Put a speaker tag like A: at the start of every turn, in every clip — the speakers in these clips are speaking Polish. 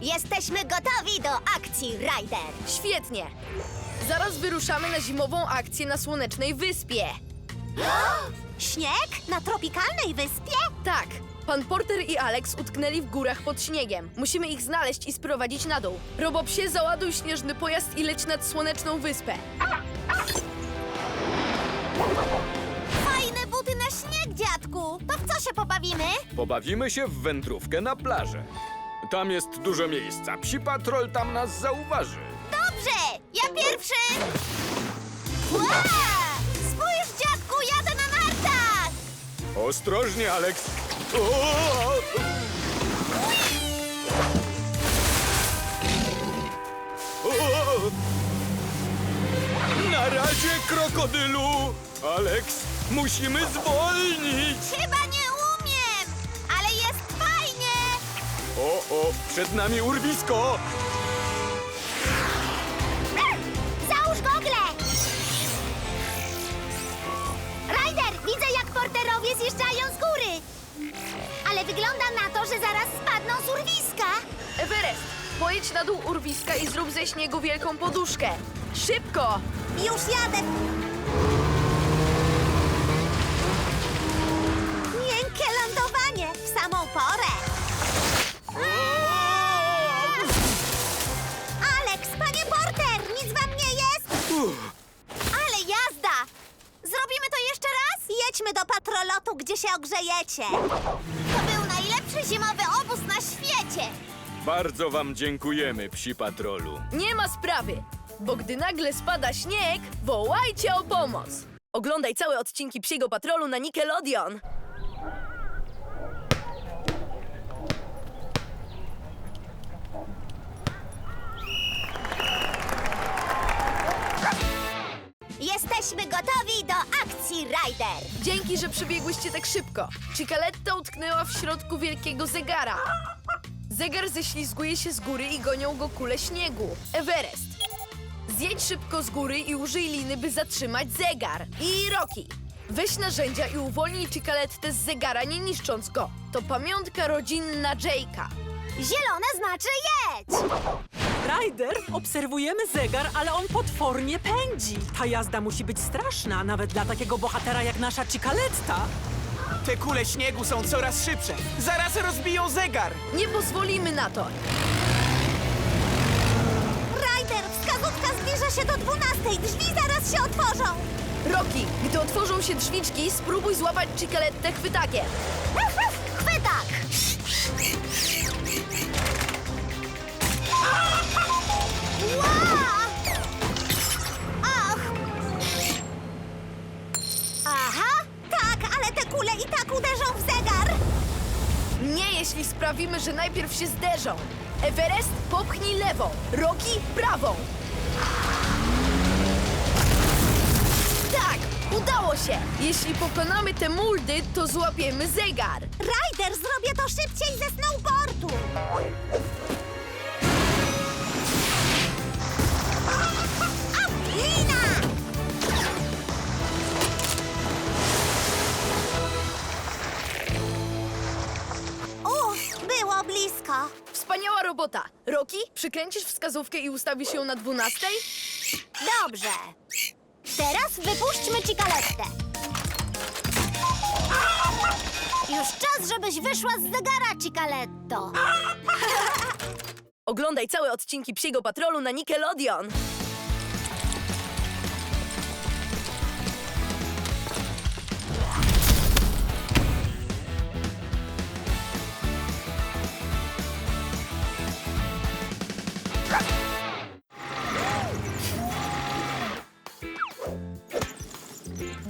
A: Jesteśmy gotowi do akcji, Ryder.
B: Świetnie! Zaraz wyruszamy na zimową akcję na Słonecznej Wyspie.
A: Śnieg? Na tropikalnej wyspie?
B: Tak, pan Porter i Alex utknęli w górach pod śniegiem. Musimy ich znaleźć i sprowadzić na dół. Robopsie, załaduj śnieżny pojazd i leć nad Słoneczną Wyspę.
A: Się pobawimy?
C: Pobawimy się w wędrówkę na plażę. Tam jest dużo miejsca. Psi patrol tam nas zauważy.
A: Dobrze, ja pierwszy. Ła! Spójrz, dziadku, jadę na nartach.
C: Ostrożnie, Alex. O! O! Na razie, krokodylu! Alex, musimy zwolnić! Przed nami urwisko!
A: Załóż gogle. Ryder, widzę jak porterowie zjeżdżają z góry. Ale wygląda na to, że zaraz spadną z urwiska.
B: Everest, pojedź na dół urwiska i zrób ze śniegu wielką poduszkę. Szybko!
A: Już jadę. Gdzie się ogrzejecie. To był najlepszy zimowy obóz na świecie.
C: Bardzo wam dziękujemy, psi patrolu.
B: Nie ma sprawy, bo gdy nagle spada śnieg, wołajcie o pomoc! Oglądaj całe odcinki Psiego Patrolu na Nickelodeon.
A: Jesteśmy gotowi do akcji, Ryder.
B: Dzięki, że przybiegłyście tak szybko. Cicaletta utknęła w środku wielkiego zegara. Zegar ześlizguje się z góry i gonią go kule śniegu. Everest. Zjedź szybko z góry i użyj liny, by zatrzymać zegar. I Rocky. Weź narzędzia i uwolnij Cicalettę z zegara, nie niszcząc go. To pamiątka rodzinna Jake'a.
A: Zielone znaczy jedź!
D: Ryder, obserwujemy zegar, ale on potwornie pędzi. Ta jazda musi być straszna, nawet dla takiego bohatera jak nasza Cicaletta.
E: Te kule śniegu są coraz szybsze. Zaraz rozbiją zegar.
B: Nie pozwolimy na to.
A: Ryder, wskazówka zbliża się do 12. Drzwi zaraz się otworzą.
B: Rocky, gdy otworzą się drzwiczki, spróbuj złapać Cicalettę chwytakiem.
A: Chwytak!
B: Jeśli sprawimy, że najpierw się zderzą. Everest, popchnij lewą, Rocky prawą. Tak, udało się. Jeśli pokonamy te muldy, to złapiemy zegar.
A: Ryder, zrobię to szybciej ze snowboardu.
B: Przykręcisz wskazówkę i ustawisz ją na dwunastej?
A: Dobrze. Teraz wypuśćmy Cicalettę. Już czas, żebyś wyszła z zegara, Cicaletto.
B: Oglądaj całe odcinki Psiego Patrolu na Nickelodeon.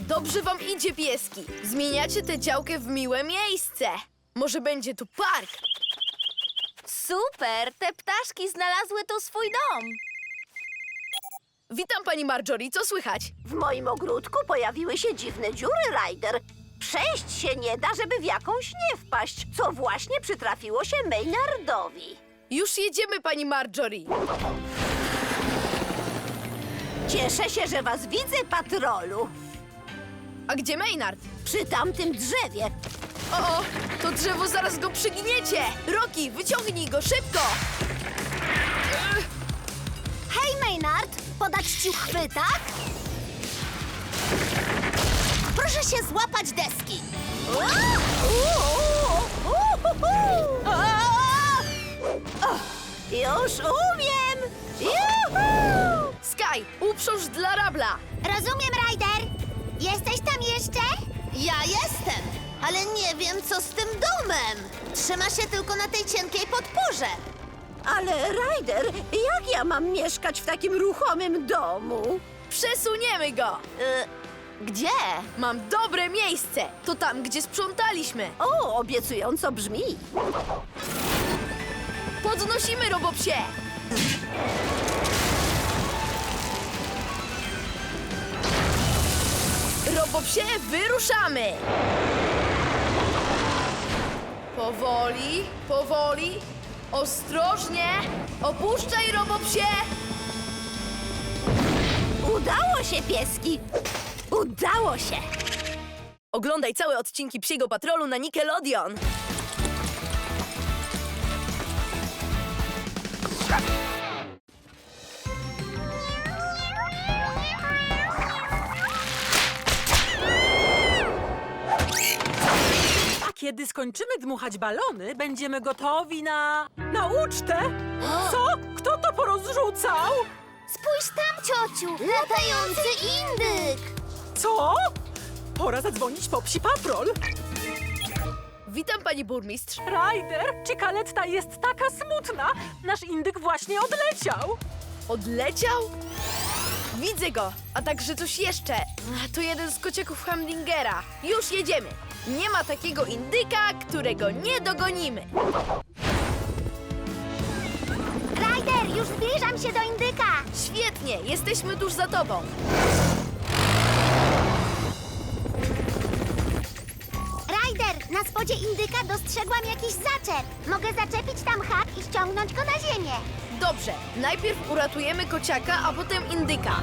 B: Dobrze wam idzie, pieski. Zmieniacie tę działkę w miłe miejsce. Może będzie tu park.
A: Super, te ptaszki znalazły tu swój dom.
B: Witam, pani Marjorie, co słychać?
F: W moim ogródku pojawiły się dziwne dziury, Ryder. Przejść się nie da, żeby w jakąś nie wpaść, co właśnie przytrafiło się Maynardowi.
B: Już jedziemy, pani Marjorie.
F: Cieszę się, że was widzę, patrolu.
B: A gdzie Maynard?
F: Przy tamtym drzewie.
B: O, o, to drzewo zaraz go przygniecie! Roki, wyciągnij go szybko!
A: Hej, Maynard, podać ci uchwytak? Proszę się złapać deski. Trzyma się tylko na tej cienkiej podporze.
F: Ale Ryder, jak ja mam mieszkać w takim ruchomym domu?
B: Przesuniemy go!
A: Y, gdzie?
B: Mam dobre miejsce! To tam, gdzie sprzątaliśmy!
F: O, obiecująco brzmi.
B: Podnosimy robopsie! Robopsie, wyruszamy! Powoli, powoli, ostrożnie! Opuszczaj, robopsie!
F: Udało się, pieski! Udało się!
B: Oglądaj całe odcinki Psiego Patrolu na Nickelodeon!
D: Kiedy skończymy dmuchać balony, będziemy gotowi na... na ucztę! Co? Kto to porozrzucał?
A: Spójrz tam, ciociu! Latający indyk!
D: Co? Pora zadzwonić po psi patrol.
B: Witam, pani burmistrz!
D: Ryder, Cikaletta jest taka smutna. Nasz indyk właśnie odleciał.
B: Odleciał? Widzę go, a także coś jeszcze. To jeden z kociaków Hamdingera. Już jedziemy. Nie ma takiego indyka, którego nie dogonimy.
A: Ryder, już zbliżam się do indyka!
B: Świetnie, jesteśmy tuż za tobą.
A: Ryder, na spodzie indyka dostrzegłam jakiś zaczep. Mogę zaczepić tam hak i ściągnąć go na ziemię.
B: Dobrze, najpierw uratujemy kociaka, a potem indyka.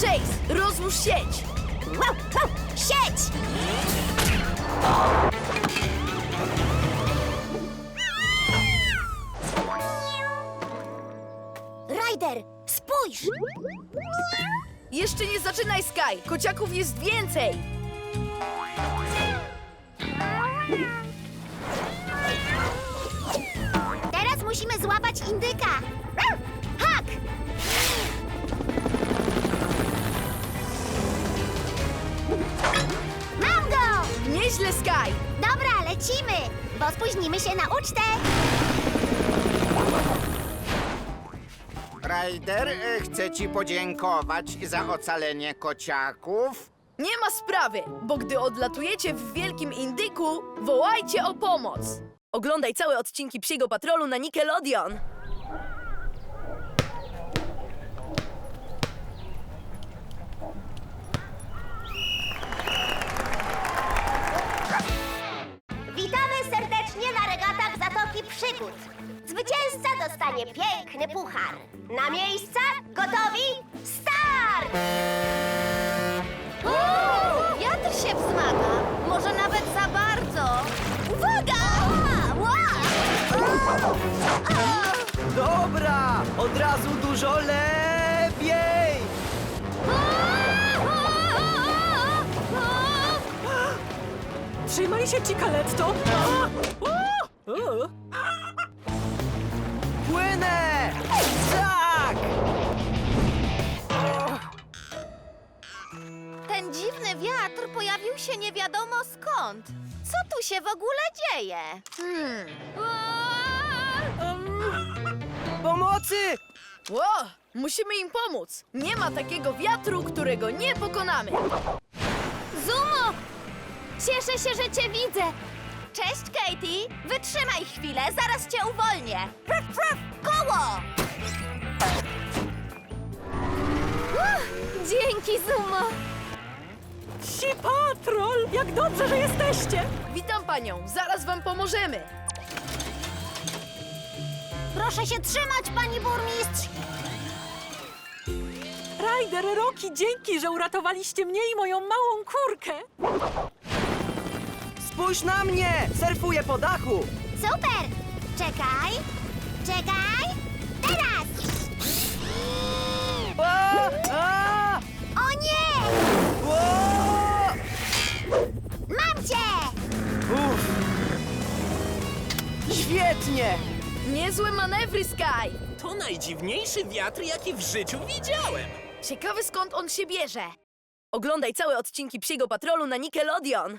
B: Chase, rozłóż sieć.
A: Sieć! Ryder, spójrz!
B: Jeszcze nie zaczynaj, Sky. Kociaków jest więcej.
A: Teraz musimy złapać indyka.
B: Nieźle, Sky.
A: Dobra, lecimy, bo spóźnimy się na ucztę.
G: Ryder, e, chcę ci podziękować za ocalenie kociaków.
B: Nie ma sprawy, bo gdy odlatujecie w Wielkim Indyku, wołajcie o pomoc. Oglądaj całe odcinki Psiego Patrolu na Nickelodeon.
A: Przygód. Zwycięzca dostanie piękny puchar. Na miejsca? Gotowi? Start! Uuu, wiatr się wzmaga. Może nawet za bardzo. Uwaga!
E: Dobra, od razu dużo lepiej!
D: Trzymaj się, Cicaletto. A! O! O!
A: Ten dziwny wiatr pojawił się nie wiadomo skąd. Co tu się w ogóle dzieje? Hmm.
E: Pomocy!
B: Ło, musimy im pomóc. Nie ma takiego wiatru, którego nie pokonamy.
A: Zumo! Cieszę się, że cię widzę. Cześć, Katie. Wytrzymaj chwilę, zaraz cię uwolnię. Praf, praf, koło! Uff, dzięki, Zumo.
D: Psi patrol! Jak dobrze, że jesteście!
B: Witam panią, zaraz wam pomożemy.
A: Proszę się trzymać, pani burmistrz.
D: Ryder, Rocky, dzięki, że uratowaliście mnie i moją małą kurkę.
H: Spójrz na mnie! Surfuję po dachu!
A: Super! Czekaj, czekaj, teraz!
H: A! A! Świetnie!
B: Niezłe manewry, Sky!
E: To najdziwniejszy wiatr, jaki w życiu widziałem.
B: Ciekawy skąd on się bierze. Oglądaj całe odcinki Psiego Patrolu na Nickelodeon.